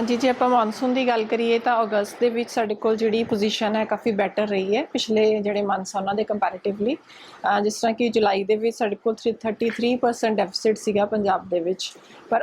ਹਾਂਜੀ, ਜੇ ਆਪਾਂ ਮੌਨਸੂਨ ਦੀ ਗੱਲ ਕਰੀਏ ਤਾਂ ਅਗਸਤ ਦੇ ਵਿੱਚ ਸਾਡੇ ਕੋਲ ਜਿਹੜੀ ਪੋਜੀਸ਼ਨ ਹੈ ਕਾਫੀ ਬੈਟਰ ਰਹੀ ਹੈ ਪਿਛਲੇ ਜਿਹੜੇ ਮੰਥਸ ਉਹਨਾਂ ਦੇ ਕੰਪੈਰੀਟਿਵਲੀ ਜਿਸ ਤਰ੍ਹਾਂ ਕਿ ਜੁਲਾਈ ਦੇ ਵਿੱਚ ਸਾਡੇ ਕੋਲ 33% ਡੈਫਿਸਿਟ ਸੀਗਾ ਪੰਜਾਬ ਦੇ ਵਿੱਚ। ਪਰ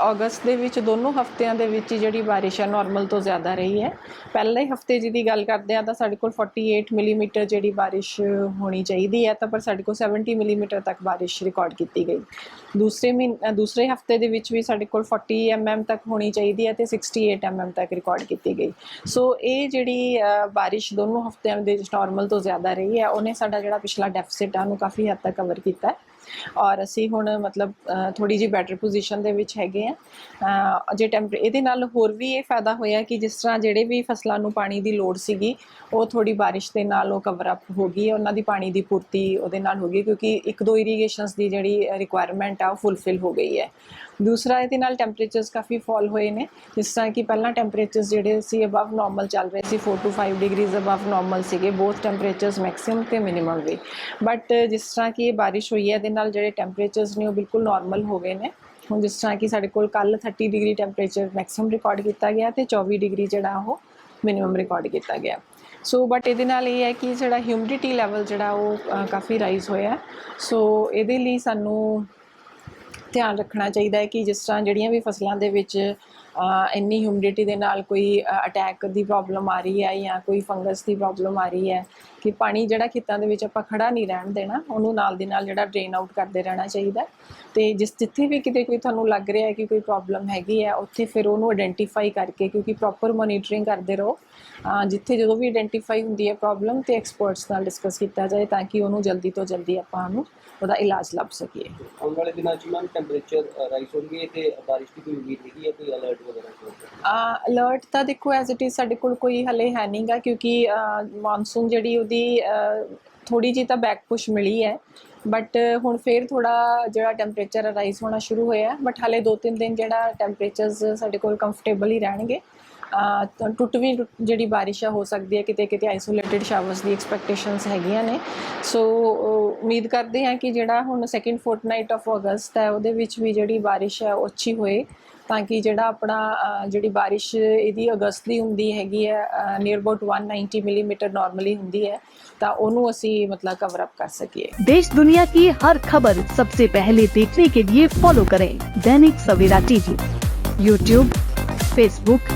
ਅਗਸਤ ਦੇ ਵਿੱਚ ਦੋਨੋਂ ਹਫ਼ਤਿਆਂ ਦੇ ਵਿੱਚ ਜਿਹੜੀ ਬਾਰਿਸ਼ ਹੈ ਨਾਰਮਲ ਤੋਂ ਜ਼ਿਆਦਾ ਰਹੀ ਹੈ। ਪਹਿਲੇ ਹਫ਼ਤੇ ਜਿਹਦੀ ਗੱਲ ਕਰਦੇ ਆ ਤਾਂ ਸਾਡੇ ਕੋਲ 48 ਮਿਲੀਮੀਟਰ ਜਿਹੜੀ ਬਾਰਿਸ਼ ਹੋਣੀ ਚਾਹੀਦੀ ਹੈ ਤਾਂ ਪਰ ਸਾਡੇ ਕੋਲ 70 ਮਿਲੀਮੀਟਰ ਤੱਕ ਬਾਰਿਸ਼ ਰਿਕਾਰਡ ਕੀਤੀ ਗਈ। ਦੂਸਰੇ ਮਹੀਨ ਦੂਸਰੇ ਹਫ਼ਤੇ ਦੇ ਵਿੱਚ ਵੀ ਸਾਡੇ ਕੋਲ 40 mm ਤੱਕ ਹੋਣੀ ਚਾਹੀਦੀ ਹੈ ਤੇ 68 mm ਤੱਕ ਰਿਕਾਰਡ ਕੀਤੀ ਗਈ। ਸੋ ਇਹ ਜਿਹੜੀ ਬਾਰਿਸ਼ ਦੋਨੋਂ ਹਫ਼ਤਿਆਂ ਦੇ ਵਿੱਚ ਨਾਰਮਲ ਤੋਂ ਜ਼ਿਆਦਾ ਰਹੀ ਹੈ, ਉਹਨੇ ਸਾਡਾ ਜਿਹੜਾ ਪਿਛਲਾ ਡੈਫਿਸਿਟ ਆ ਉਹਨੂੰ ਕਾਫੀ ਹੱਦ ਤੱਕ ਕਵਰ ਕੀਤਾ ਹੈ। ਔਰ ਅਸੀਂ ਹੁਣ ਮਤਲਬ ਥੋੜੀ ਜਿਹੀ ਬੈਟਰ ਪੋਜੀਸ਼ਨ ਦੇ ਵਿੱਚ ਹੈਗੇ ਆ ਜੇ ਟੈਂਪਰ ਇਹਦੇ ਨਾਲ ਹੋਰ ਵੀ ਇਹ ਫਾਇਦਾ ਹੋਇਆ ਕਿ ਜਿਸ ਤਰ੍ਹਾਂ ਜਿਹੜੇ ਵੀ ਫਸਲਾਂ ਨੂੰ ਪਾਣੀ ਦੀ ਲੋੜ ਸੀਗੀ, ਉਹ ਥੋੜੀ ਬਾਰਿਸ਼ ਦੇ ਨਾਲ ਉਹ ਕਵਰ ਅਪ ਹੋ ਗਈ, ਉਹਨਾਂ ਦੀ ਪਾਣੀ ਦੀ ਪੂਰਤੀ ਉਹਦੇ ਨਾਲ ਹੋ ਗਈ, ਕਿਉਂਕਿ ਇੱਕ ਦੋ ਇਰੀਗੇਸ਼ਨਸ ਦੀ ਜਿਹੜੀ ਰਿਕੁਆਇਰਮੈਂਟ ਆ, ਉਹ ਫੁੱਲਫਿਲ ਹੋ ਗਈ ਹੈ। ਦੂਸਰਾ, ਇਹਦੇ ਨਾਲ ਟੈਂਪਰੇਚਰਸ ਕਾਫੀ ਫਾਲ ਹੋਏ ਨੇ, ਜਿਸ ਤਰ੍ਹਾਂ ਕਿ ਪਹਿਲਾਂ ਟੈਂਪਰੇਚਰਸ ਜਿਹੜੇ ਸੀ ਅਬਵ ਨਾਰਮਲ ਚੱਲ ਰਹੇ ਸੀ 4 ਟੂ 5 ਡਿਗਰੀਜ਼ ਅਬਵ ਨਾਰਮਲ ਸੀਗੇ ਬੋਥ ਟੈਂਪਰੇਚਰਸ ਮੈਕਸਿਮਮ ਤੇ ਮਿਨੀਮਮ ਵੀ। ਬਟ ਜਿਸ ਤਰ੍ਹਾਂ ਕਿ ਇਹ ਬਾਰਿਸ਼ ਹੋਈ ਹੈ, ਇਹਦੇ ਨਾਲ ਜਿਹੜੇ ਟੈਂਪਰੇਚਰਸ ਨੇ ਉਹ ਬਿਲਕੁਲ ਨਾਰਮਲ ਹੋ ਗਏ ਨੇ। ਹੁਣ ਜਿਸ ਤਰ੍ਹਾਂ ਕਿ ਸਾਡੇ ਕੋਲ ਕੱਲ 30 ਡਿਗਰੀ ਟੈਂਪਰੇਚਰ ਮੈਕਸਿਮਮ ਰਿਕਾਰਡ ਕੀਤਾ ਗਿਆ ਤੇ 24 ਡਿਗਰੀ ਜਿਹੜਾ ਉਹ ਮਿਨੀਮਮ ਰਿਕਾਰਡ ਕੀਤਾ ਗਿਆ। ਸੋ ਬਟ ਇਹਦੇ ਨਾਲ ਇਹ ਹੈ ਕਿ ਜਿਹੜਾ ਹਿਊਮਿਡਿਟੀ ਲੈਵਲ ਜਿਹੜਾ ਉਹ ਕਾਫੀ ਰਾਈਜ਼ ਹੋਇਆ। ਸੋ ਇਹਦੇ ਲਈ ਸਾਨੂੰ ਧਿਆਨ ਰੱਖਣਾ ਚਾਹੀਦਾ ਹੈ ਕਿ ਜਿਸ ਤਰ੍ਹਾਂ ਜਿਹੜੀਆਂ ਵੀ ਫਸਲਾਂ ਦੇ ਵਿੱਚ ਇੰਨੀ ਹਿਊਮਿਡਿਟੀ ਦੇ ਨਾਲ ਕੋਈ ਅਟੈਕ ਦੀ ਪ੍ਰੋਬਲਮ ਆ ਰਹੀ ਹੈ ਜਾਂ ਕੋਈ ਫੰਗਸ ਦੀ ਪ੍ਰੋਬਲਮ ਆ ਰਹੀ ਹੈ ਕਿ ਪਾਣੀ ਜਿਹੜਾ ਖੇਤਾਂ ਦੇ ਵਿੱਚ ਆਪਾਂ ਖੜਾ ਨਹੀਂ ਰਹਿਣ ਦੇਣਾ ਉਹਨੂੰ ਨਾਲ ਦੀ ਨਾਲ ਜਿਹੜਾ ਡਰੇਨ ਆਊਟ ਕਰਦੇ ਰਹਿਣਾ ਚਾਹੀਦਾ। ਤੇ ਜਿਸ ਜਿੱਥੇ ਵੀ ਕਿਤੇ ਕੋਈ ਤੁਹਾਨੂੰ ਲੱਗ ਰਿਹਾ ਹੈ ਕਿ ਕੋਈ ਪ੍ਰੋਬਲਮ ਹੈਗੀ ਹੈ ਉੱਥੇ ਫਿਰ ਉਹਨੂੰ ਆਇਡੈਂਟੀਫਾਈ ਕਰਕੇ ਕਿਉਂਕਿ ਪ੍ਰੋਪਰ ਮੋਨੀਟਰਿੰਗ ਕਰਦੇ ਰਹੋ। ਜਿੱਥੇ ਜਦੋਂ ਵੀ ਆਇਡੈਂਟੀਫਾਈ ਹੁੰਦੀ ਹੈ ਪ੍ਰੋਬਲਮ ਤੇ ਐਕਸਪਰਟਸ ਨਾਲ ਡਿਸਕਸ ਕੀਤਾ ਜਾਏ ਤਾਂ ਕਿ ਉਹਨੂੰ ਜਲਦੀ ਤੋਂ ਜਲਦੀ ਆਪਾਂ ਉਹਨੂੰ ਉਹਦਾ ਇਲਾਜ ਲੱਭ ਸਕੀਏ। ਆਉਣ ਵਾਲੇ ਦਿਨਾਂ 'ਚ ਮੈਮ ਟੈਂਪਰੇਚਰ ਰਾਈਜ਼ ਹੋਣਗੇ ਤੇ ਬਾਰਿਸ਼ ਦੀ ਕੋਈ ਉਮੀਦ ਹੈਗੀ ਹੈ ਕੋਈ ਅਲਰਟ ਵਗੈਰਾ ਕੋਈ ਅਲਰਟ ਤਾਂ ਦੇਖੋ ਐਜ਼ ਇਟ ਇਜ਼ ਸਾਡੇ ਕੋਲ ਕੋਈ ਹਲੇ ਹੈ ਨਹੀਂਗਾ ਕਿਉਂਕਿ ਮੌਨਸੂਨ ਜਿਹੜੀ ਦੀ ਥੋੜੀ ਜਿਹੀ ਤਾਂ ਬੈਕ ਪੁਸ਼ ਮਿਲੀ ਹੈ। ਬਟ ਹੁਣ ਫੇਰ ਥੋੜਾ ਜਿਹੜਾ ਟੈਂਪਰੇਚਰ ਰਾਈਜ਼ ਹੋਣਾ ਸ਼ੁਰੂ ਹੋਇਆ ਬਟ ਹਾਲੇ 2-3 ਦਿਨ ਜਿਹੜਾ ਟੈਂਪਰੇਚਰਸ ਸਾਡੇ ਕੋਲ ਕੰਫਰਟੇਬਲ ਹੀ ਰਹਿਣਗੇ। ਟੁੱਟਵੀਂ ਟੁੱਟ- ਜਿਹੜੀ ਬਾਰਿਸ਼ ਆ ਹੋ ਸਕਦੀ ਹੈ ਕਿਤੇ ਕਿਤੇ ਆਈਸੋਲੇਟਡ ਸ਼ਾਵਰਸ ਦੀ ਐਕਸਪੈਕਟੇਸ਼ਨਸ ਹੈਗੀਆਂ ਨੇ ਸੋ ਉਮੀਦ ਕਰਦੇ ਹਾਂ ਕਿ ਜਿਹੜਾ ਹੁਣ ਸੈਕਿੰਡ ਫੋਰਟਨਾਈਟ ਆਫ ਅਗਸਤ ਹੈ ਉਹਦੇ ਵਿੱਚ ਵੀ ਜਿਹੜੀ ਬਾਰਿਸ਼ ਹੈ ਉਹ ਅੱਛੀ ਹੋਏ ਤਾਂ ਕਿ ਜਿਹੜਾ ਆਪਣਾ ਅ, ਜਿਹੜੀ ਬਾਰਿਸ਼ ਇਹਦੀ ਅਗਸਤ ਦੀ ਹੁੰਦੀ ਹੈਗੀ ਹੈ ਨੀਅਰ ਅਬਾਊਟ 190 ਮਿਲੀਮੀਟਰ ਨਾਰਮਲੀ ਹੁੰਦੀ ਹੈ ਤਾਂ ਉਹਨੂੰ ਅਸੀਂ ਮਤਲਬ ਕਵਰ ਅਪ ਕਰ ਸਕੀਏ देश दुनिया की हर खबर सबसे पहले देखने के लिए फॉलो करें Dainik Savera TV YouTube Facebook